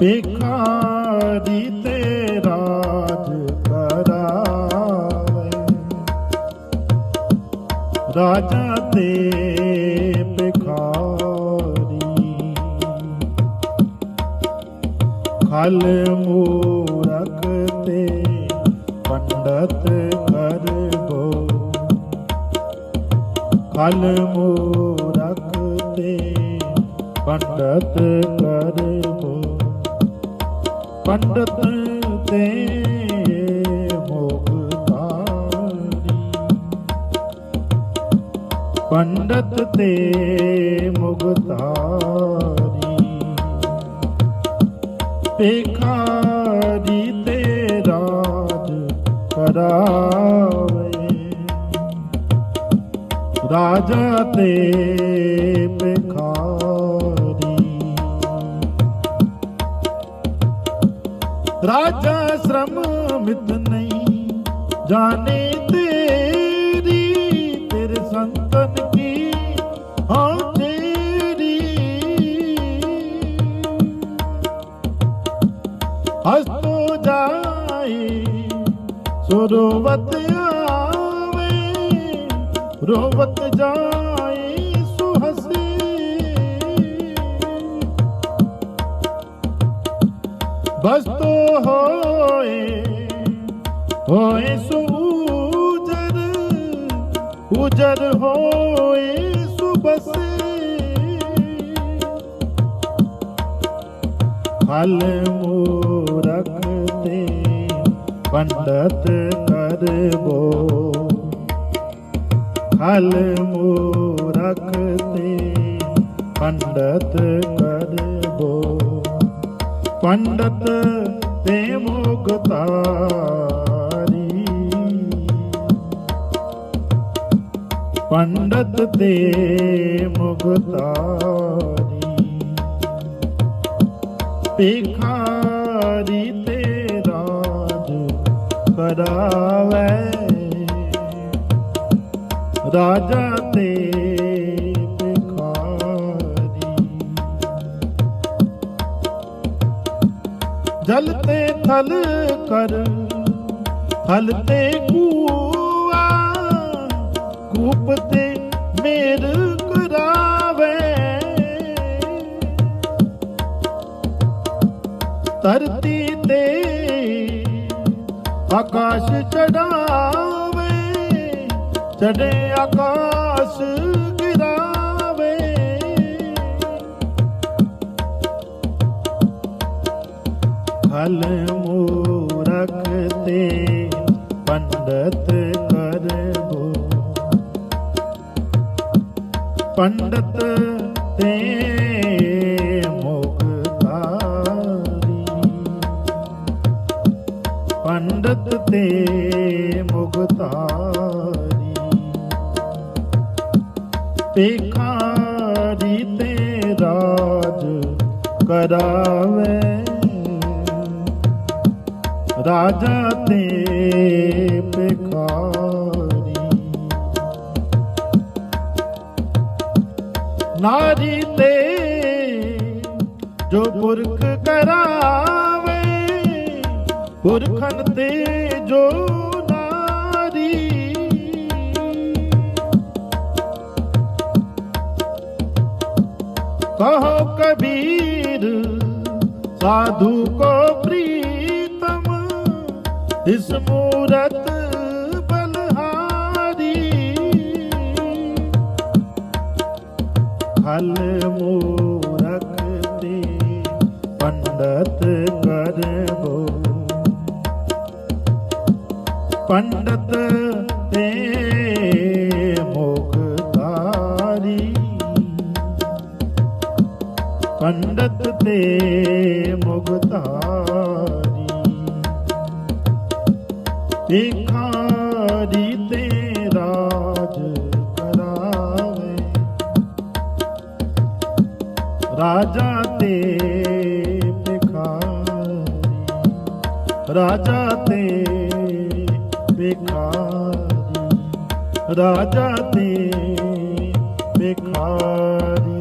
ਭਿਖਾਰੀ ਤੇ ਰਾਜ ਕਰਾਵੇ। ਰਾਜਾ ਤੇ ਭਿਖਾਰੀ। ਖਲ ਮੂਰਖ ਤੇ ਪੰਡਤ ਕਰਬੋ ਖਲ ਮੂਰਖ ਤੇ ਪੰਡਤ ਪੰਡਤ ਤੇ ਪੰਡਤ ਤੇ ਮੁਗਤਾਰੀ ਭਿਖਾਰੀ ਤੇ ਰਾਜ ਕਰਾਵੇ। ਰਾਜਾ ਤੇ ਭਿਖਾਰੀ। ਰਾਜਾ ਸ਼ਰਮ ਮਿਤ ਨਹੀਂ, ਜਾਣੇ ਤੇਰੀ, ਤੇਰੇ ਸੰਤਨ ਕੀ ਹਾਂ ਤੇਰੀ। ਹਸਤੋ ਜਾਏ ਸੋ ਰੋਵਤ ਆਵੇ, ਰੋਵਤ ਜਾਏ। ਬਸਤੋ ਹੋਏ ਹੋਏ ਸੋ ਉਜਰ ਹੋਏ ਸੋ ਬਸੇ ਖਲ ਮੂਰਖ ਤੇ ਪੰਡਤ ਕਰਬੋ ਖਲ ਮੂਰਖ ਤੇ ਪੰਡਤ ਕਰਬੋ ਪੰਡਤ ਤੇ ਮੁਗਤਾਰੀ ਪੰਡਤ ਤੇ ਮੁਗਤਾਰੀ ਭਿਖਾਰੀ ਤੇ ਰਾਜ ਕਰਾਵੇ। ਰਾਜਾ ਤੇ ਜਲ ਤੇ ਥਲ ਕਰ, ਥਲ ਤੇ ਕੂਆ, ਕੂਪ ਤੇ ਮੇਰ ਕਰਾਵੇ। ਧਰਤੀ ਤੇ ਆਕਾਸ਼ ਚੜਾਵੇ ਚੜੇ ਆਕਾਸ਼ ਖਲ ਮੂਰਖ ਤੇ ਪੰਡਤ ਕਰਬੋ ਪੰਡਤ ਤੇ ਮੁਗਤਾਰੀ ਪੰਡਤ ਤੇ ਮੁਗਤਾਰੀ ਭਿਖਾਰੀ ਤੇ ਰਾਜ ਕਰਾਵੇ ਰਾਜਾ ਤੇ ਭਿਖਾਰੀ। ਨਾਰੀ ਤੇ ਜੋ ਪੁਰਖ ਕਰਾਵੇ, ਪੁਰਖਨ ਤੇ ਜੋ ਨਾਰੀ। ਕਹੋ ਕਬੀਰ, ਸਾਧੂ ਕੋ ਇਸ ਮੂਰਤ ਬਨਹਾਰੀ। ਹਲ ਮੂਰਖ ਤੇ ਪੰਡਤ ਕਰਬੋ ਪੰਡਤ ਤੇ ਮੁਖਤਾਰੀ। ਪੰਡਤ ਤੇ ਮੁਖਤਾਰੀ। ਭਿਖਾਰੀ ਤੇ ਰਾਜ ਕਰਾਵੇ। ਰਾਜਾ ਤੇ ਭਿਖਾਰੀ। ਰਾਜਾ ਤੇ ਭਿਖਾਰੀ। ਰਾਜਾ ਤੇ ਭਿਖਾਰੀ।